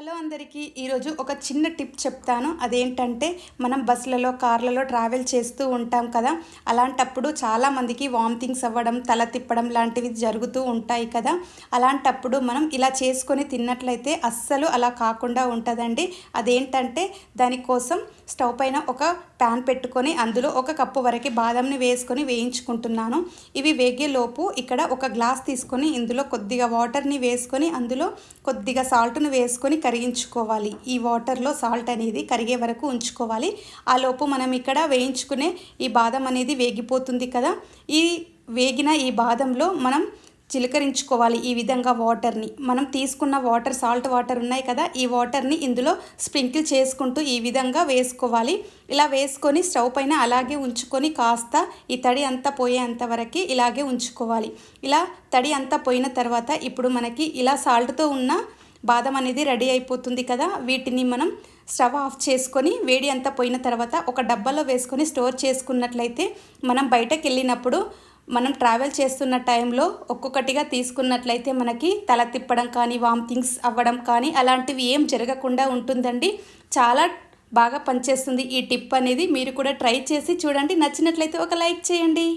Hello అందరికీ ఈరోజు ఒక చిన్న టిప్ చెప్తాను. అదేంటంటే మనం బస్సులలో కార్లలో ట్రావెల్ చేస్తూ ఉంటాం కదా అలాంటప్పుడు చాలామందికి వామిటింగ్స్ అవ్వడం తల తిప్పడం లాంటివి జరుగుతూ ఉంటాయి కదా. అలాంటప్పుడు మనం ఇలా చేసుకొని తిన్నట్లయితే అస్సలు అలా కాకుండా ఉంటుందండి. అదేంటంటే దానికోసం స్టవ్ పైన ఒక ప్యాన్ పెట్టుకొని అందులో ఒక కప్పు వరకు బాదంని వేసుకొని వేయించుకుంటున్నాను. ఇవి వేగేలోపు ఇక్కడ ఒక గ్లాస్ తీసుకొని ఇందులో కొద్దిగా వాటర్ని వేసుకొని అందులో కొద్దిగా సాల్ట్ని వేసుకొని కరిగించుకోవాలి. ఈ వాటర్లో సాల్ట్ అనేది కరిగే వరకు ఉంచుకోవాలి. ఆ లోపు మనం ఇక్కడ వేయించుకునే ఈ బాదం అనేది వేగిపోతుంది కదా. ఈ వేగిన ఈ బాదంలో మనం చిలకరించుకోవాలి ఈ విధంగా వాటర్ని. మనం తీసుకున్న వాటర్ సాల్ట్ వాటర్ ఉన్నాయి కదా. ఈ వాటర్ని ఇందులో స్ప్రింకిల్ చేసుకుంటూ ఈ విధంగా వేసుకోవాలి. ఇలా వేసుకొని స్టవ్ పైన అలాగే ఉంచుకొని కాస్త ఈ తడి అంతా పోయేంత వరకు ఇలాగే ఉంచుకోవాలి. ఇలా తడి అంతా పోయిన తర్వాత ఇప్పుడు మనకి ఇలా సాల్ట్తో ఉన్న బాదం అనేది రెడీ అయిపోతుంది కదా వీటిని మనం స్టవ్ ఆఫ్ చేసుకొని వేడి అంతా పోయిన తర్వాత ఒక డబ్బాలో వేసుకొని స్టోర్ చేసుకున్నట్లయితే మనం బయటకు వెళ్ళినప్పుడు మనం ట్రావెల్ చేస్తున్న టైంలో ఒక్కొక్కటిగా తీసుకున్నట్లయితే మనకి తల తిప్పడం కానీ వామిటింగ్స్ అవ్వడం కానీ అలాంటివి ఏం జరగకుండా ఉంటుందండి. చాలా బాగా పనిచేస్తుంది. ఈ టిప్ అనేది మీరు కూడా ట్రై చేసి చూడండి. నచ్చినట్లయితే ఒక లైక్ చేయండి.